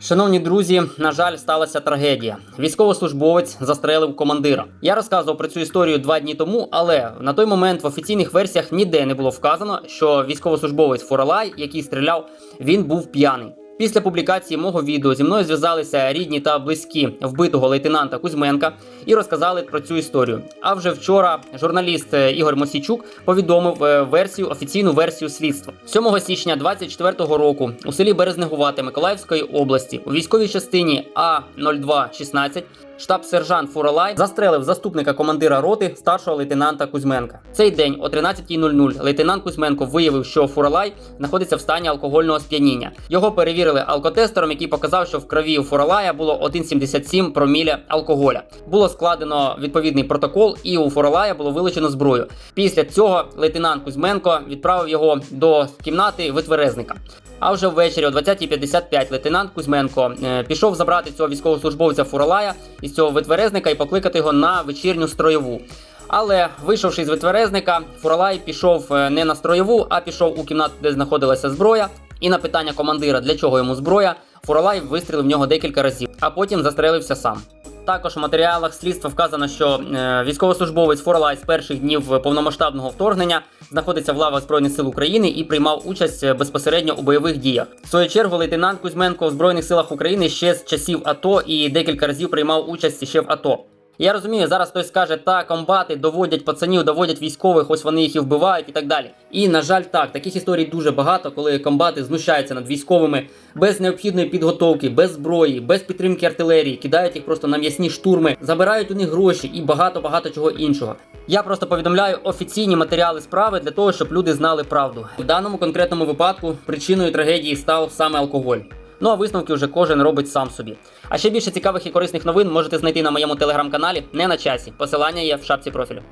Шановні друзі, на жаль, сталася трагедія. Військовослужбовець застрелив командира. Я розказував про цю історію два дні тому, але на той момент в офіційних версіях ніде не було вказано, що військовослужбовець Форалай, який стріляв, він був п'яний. Після публікації мого відео зі мною зв'язалися рідні та близькі вбитого лейтенанта Кузьменка і розказали про цю історію. А вже вчора журналіст е, Ігор Мосійчук повідомив е, версію офіційну версію слідства 7 січня 24-го року у селі Березнегувати Миколаївської області у військовій частині А 0216 штаб-сержант Фуралай застрелив заступника командира роти старшого лейтенанта Кузьменка. Цей день о 13.00 лейтенант Кузьменко виявив, що Фуралай знаходиться в стані алкогольного сп'яніння. Його перевірили алкотестером, який показав, що в крові у Фуралая було 1,77 проміля алкоголя. Було складено відповідний протокол, і у Фуралая було вилучено зброю. Після цього лейтенант Кузьменко відправив його до кімнати витверезника. А вже ввечері о 20.55 лейтенант Кузьменко е, пішов забрати цього військовослужбовця Фуралая із цього витверезника і покликати його на вечірню строєву. Але вийшовши з витверезника, Фуралай пішов е, не на строєву, а пішов у кімнату, де знаходилася зброя. І на питання командира, для чого йому зброя, Фуралай вистрілив в нього декілька разів, а потім застрелився сам. Також у матеріалах слідства вказано, що е, військовослужбовець Форалай з перших днів повномасштабного вторгнення знаходиться в лавах Збройних сил України і приймав участь е, безпосередньо у бойових діях. В свою чергу лейтенант Кузьменко в Збройних силах України ще з часів АТО і декілька разів приймав участь ще в АТО. Я розумію, зараз хтось скаже, так, комбати доводять пацанів, доводять військових, ось вони їх і вбивають і так далі. І на жаль, так, таких історій дуже багато, коли комбати знущаються над військовими без необхідної підготовки, без зброї, без підтримки артилерії, кидають їх просто на м'ясні штурми, забирають у них гроші і багато багато чого іншого. Я просто повідомляю офіційні матеріали справи для того, щоб люди знали правду. В даному конкретному випадку причиною трагедії став саме алкоголь. Ну а висновки вже кожен робить сам собі. А ще більше цікавих і корисних новин можете знайти на моєму телеграм-каналі не на часі. Посилання є в шапці профілю.